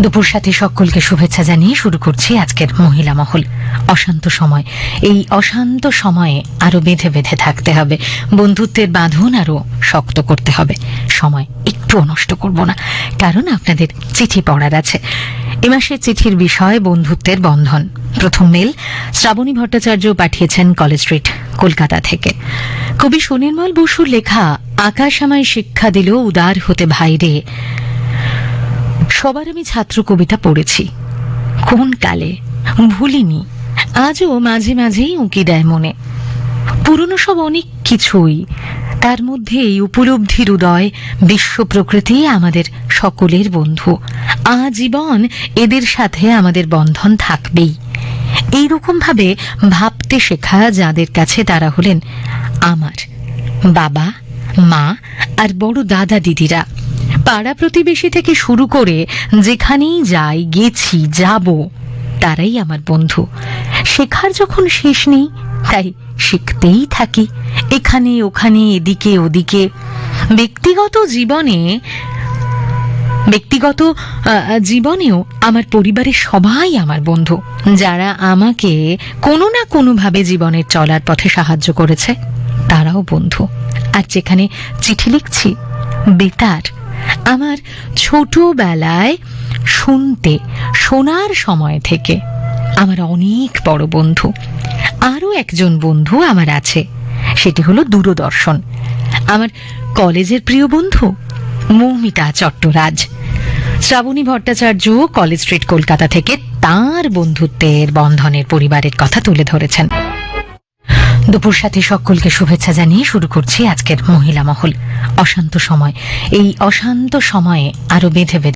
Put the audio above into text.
দুপুর সাথে সকলকে শুভেচ্ছা জানিয়ে শুরু করছি আজকের মহিলা মহল। অশান্ত সময়। এই অশান্ত সময়ে আরও বেঁধে বেঁধে থাকতে হবে। বন্ধুত্বের বাঁধন আরও শক্ত করতে হবে। সময় একটুও নষ্ট করব না। কারণ আপনাদের চিঠি পড়ার আছে। এ মাসের চিঠির বিষয় বন্ধুত্বের বন্ধন। প্রথম মেল শ্রাবণী ভট্টাচার্য পাঠিয়েছেন কলেজ স্ট্রিট, কলকাতা থেকে। কবি সুনির্মল বসুর লেখা, আকাশ আমায় শিক্ষা দিল, উদার হতে ভাইরে। সবার আমি ছাত্র কবিতা পড়েছি। কোন কালে ভুলিনি, আজও মাঝে মাঝেই উঁকি দেয় মনে। পুরনো সব অনেক কিছুই, তার মধ্যে এই উপলব্ধির উদয় বিশ্ব প্রকৃতি আমাদের সকলের বন্ধু। আজীবন এদের সাথে আমাদের বন্ধন থাকবেই। এইরকম ভাবে ভাবতে শেখা যাদের কাছে তারা হলেন আমার বাবা, মা আর বড় দাদা দিদিরা পাড়া প্রতিবেশী থেকে শুরু করে যেখানেই যাই, গেছি, যাব, তারাই আমার বন্ধু। শেখার যখন শেষ নেই, তাই শিখতেই থাকি। এখানে, ওখানে, এদিকে, ওদিকে। ব্যক্তিগত জীবনে, ব্যক্তিগত জীবনেও আমার পরিবারের সবাই আমার বন্ধু, যারা আমাকে কোনো না কোনোভাবে জীবনের চলার পথে সাহায্য করেছে, তারাও বন্ধু। আর যেখানে চিঠি লিখছি, বেতার আমার ছোটবেলায় শুনতে, শোনার সময় থেকে আমার অনেক বড় বন্ধু, আরও একজন বন্ধু আমার আছে। সেটি হলো দূরদর্শন। আমার কলেজের প্রিয় বন্ধু, মৌমিতা চট্টরাজ। শ্রাবণী ভট্টাচার্য কলেজ স্ট্রিট কলকাতা থেকে তার বন্ধুত্বের বন্ধনের পরিবারের কথা তুলে ধরেছেন। দুপুর সাথে সকলকে শুভেচ্ছা জানিয়ে শুরু করছি আজকের মহিলা মহল। অশান্ত সময়। এই অশান্ত সময়ে আরও বেঁধে বেঁধে